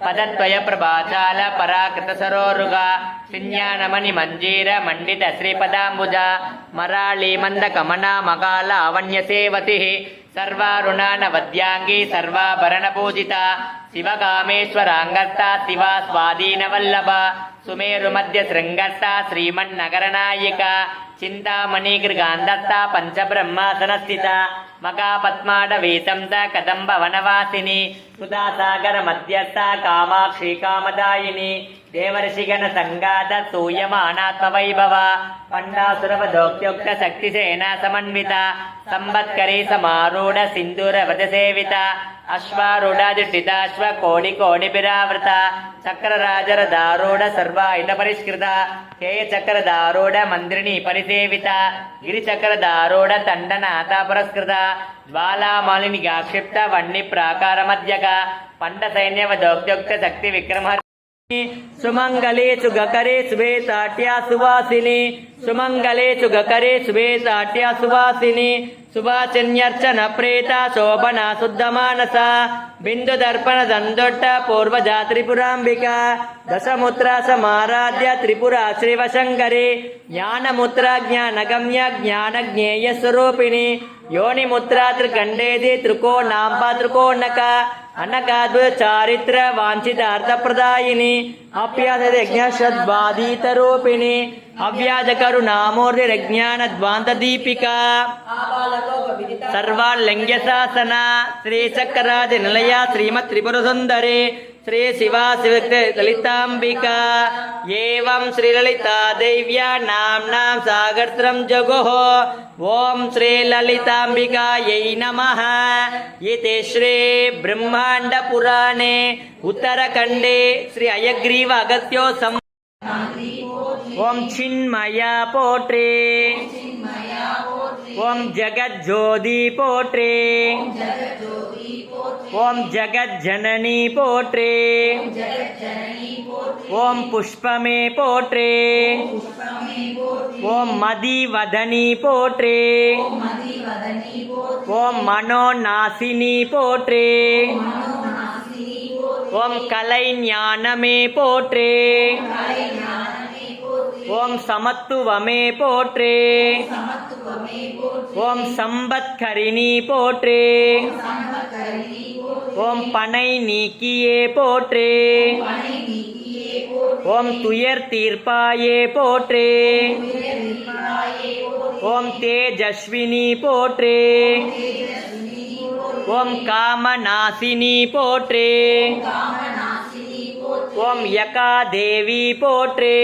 పదద్వయ ప్రభాచాల పరాకృత సరోరుగా శృణ్యానమణి మంజీర మండిత శ్రీపదాంబుజ మరాళీ మంద కమనా మగాల అవన్య సేవతి సర్వారుణాన వద్యాంగి సర్వాభరణ పూజిత శివకామేశ్వరాంగర్త శివా స్వాధీన వల్లభ సుమేరు మధ్య శృంగస్థ శ్రీమన్నగరనాయిక చింతామణి గృగాంధస్థ పంచబ్రహ్మాసన స్థిత మకాపద్మాడవీతం పద్మాడవీతంత కదంబ వనవాసిని సుధాసాగర మధ్యస్థ కామాక్షి కామదాయిని దేవర్షిగణ సంగాత సూయమానాత్మ వైభవ పండాసురవధోక్త్యుక్త శక్తిసేన సమన్విత సంవత్కరీ సమారూఢ సింధూర వ్రత సేవిత అశ్వారూఢాదిష్టితాశ్వ కోడి కోడి బిరావృత చక్రరాజర దారూఢ సర్వాయుధ పరిష్కృత కేయ చక్ర దారూఢ మంత్రిని పరిసేవిత గిరిచక్ర దారూఢ తండనాథ పురస్కృత జ్వాలామాలిని గాక్షిప్త వన్ని ప్రాకార మధ్యక పండ సైన్యవ దౌగ్ధ్యుక్త శక్తి విక్రమ సుమంగళే సుగకరే సువేతాట్యా సువాసిని. సుమంగళే సుగకరే సువేతాట్యా సువాసిని. సువాసిన్యర్చన ప్రేత శోభన శుద్ధ మానస. బిందు దర్పణ దందొట్ట పూర్వజా త్రిపురాంబిక. దశముద్ర సమారాధ్య త్రిపుర శ్రీవశంకరి. జ్ఞానముద్ర జ్ఞానగమ్య జ్ఞాన జ్ఞేయ స్వరూపిణి अनकाद्वचारित्र वाञ्छितार्थप्रदायिनि अप्यासयज्ञश्रद्वादीतरूपिणि अव्याजकरुणामूर्तिरज्ञानद्वान्तदीपिका सर्वाल्लङ्घ्यशासना श्रीचक्रादिनिलया श्रीमत्त्रिपुरसुन्दरे श्री शिवा शिव ललितांबिका एवं श्री ललिता दिव्या नाम्ना सागर्त्रम जगो। ओम श्री ललितांबिका ये नमः। इति श्री ब्रह्मांड पुराणे उत्तरखंडे श्री अयग्रीव अगत्यो सम ओम छिन्मया पोट्रे। ओम जगज्योति पोट्रे। ஓம் ஜெகத் ஜனனி போற்றே. ஓம் புஷ்பமே போற்றே. ஓம் மதி வதனி போற்றே. ஓம் மனோநாசினி போற்றே. ஓம் கலை ஞானமே போற்றே. ஓம் சமத்துவமே போற்றே ஓம் சம்பத்கரிணி போற்றே ஓம் பனை நீக்கியே போற்றே ஓம் துயர் தீர்ப்பாயே போற்றே ஓம் தேஜஸ்வினி போற்றே ஓம் காமநாசினி போற்றே ஓம் யகா தேவி போற்றே